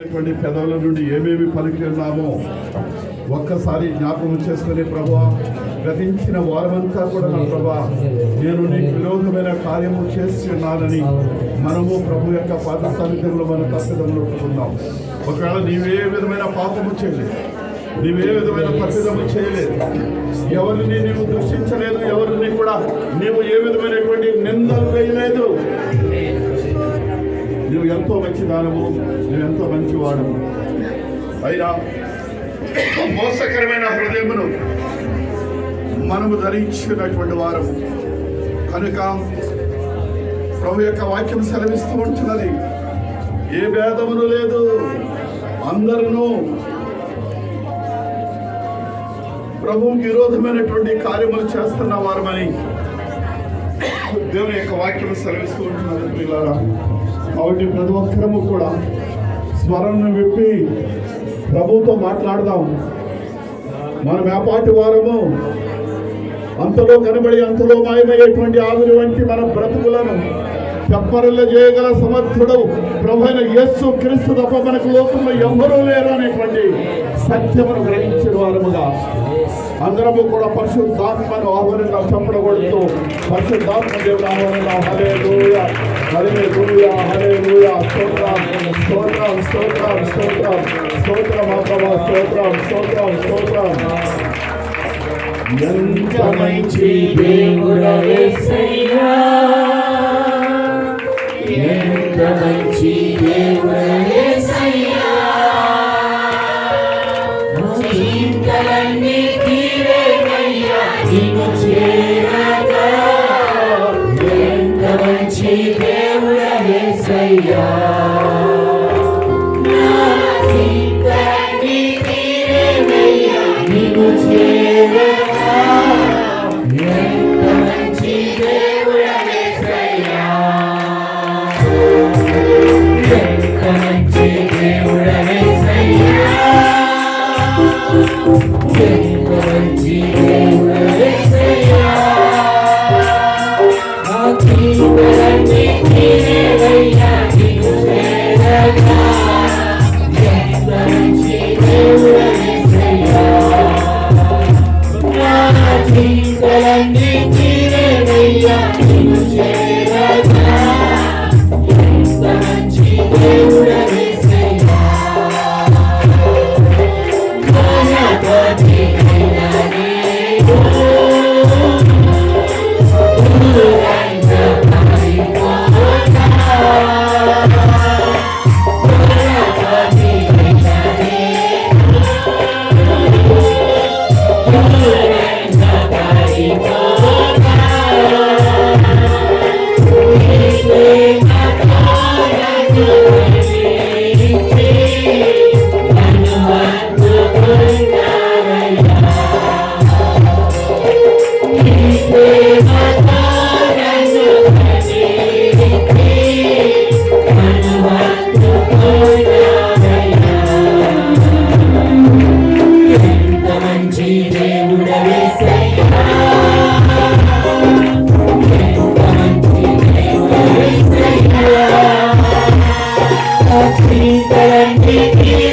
అనేటువంటి పెదవుల నుండి ఏమేమి పలికిన్నామో ఒక్కసారి జ్ఞాపకం చేసుకుని ప్రభా గతించిన వారమంతా కూడా నా ప్రభా నేను నీకు విరోధమైన కార్యము చేసి ఉన్నానని మనము ప్రభు యొక్క పాత సన్నిధిలో మన తప్పిదములు ఒప్పుకుందాం ఒకవేళ నీవే విధమైన పాపము చేయలేదు నీవే విధమైన తప్పిదము చేయలేదు ఎవరిని నీవు దృష్టించలేదు ఎవరిని కూడా నీవు ఏ విధమైనటువంటి నిందలు వేయలేదు. నువ్వు ఎంతో మంచి దానము నువ్వు ఎంతో మంచివాడము. అయినా మోసకరమైన హృదయమును మనము ధరించినటువంటి వారము. కనుక ప్రభు యొక్క వాక్యం సెలవిస్తూ ఉంటున్నది. ఏ భేదమును లేదు అందరూ ప్రభువుకి విరోధమైనటువంటి కార్యములు చేస్తున్న వారమని దేవుని యొక్క వాక్యం సెలవిస్తూ ఉంటున్నారు పిల్లరా కాబట్టి ప్రతి ఒక్కరము కూడా స్మరణను విప్పి ప్రభుతో మాట్లాడదాం. మనం ఏపాటి వారము అంతలో కనబడి అంతలో మాయమయ్యేటువంటి ఆవిరి వంటి మన బ్రతుకులను చెప్పరల్ల చేయగల సమర్థుడు ప్రభు యస్సు క్రీస్తు తప్ప మనకు లోకంలో ఎవ్వరూ లేరు అనేటువంటి సత్యమును గ్రహించిన వారముగా. అందరము కూడా పరిశుద్ధాత్మను ఆహ్వానంగా చంపడగొడుతూ పరిశుద్ధాత్మ దేవుడు ఆహ్వానంగా హలే లూయ హలే లూయ హలే లూయ స్తోత్రం స్తోత్రం స్తోత్రం. స్తోత్రం స్తోత్రం ఆత్మ స్తోత్రం స్తోత్రం స్తోత్రం. ఎంత మంచి దేవుడవేసయ్యా ఎంత చింతలన్నీ తీరేవయ్యా నిన్ను ఎంత మంచి నా నా జీవనాన్ని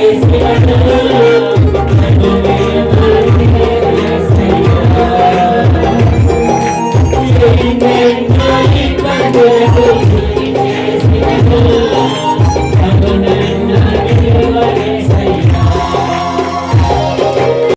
Espírito.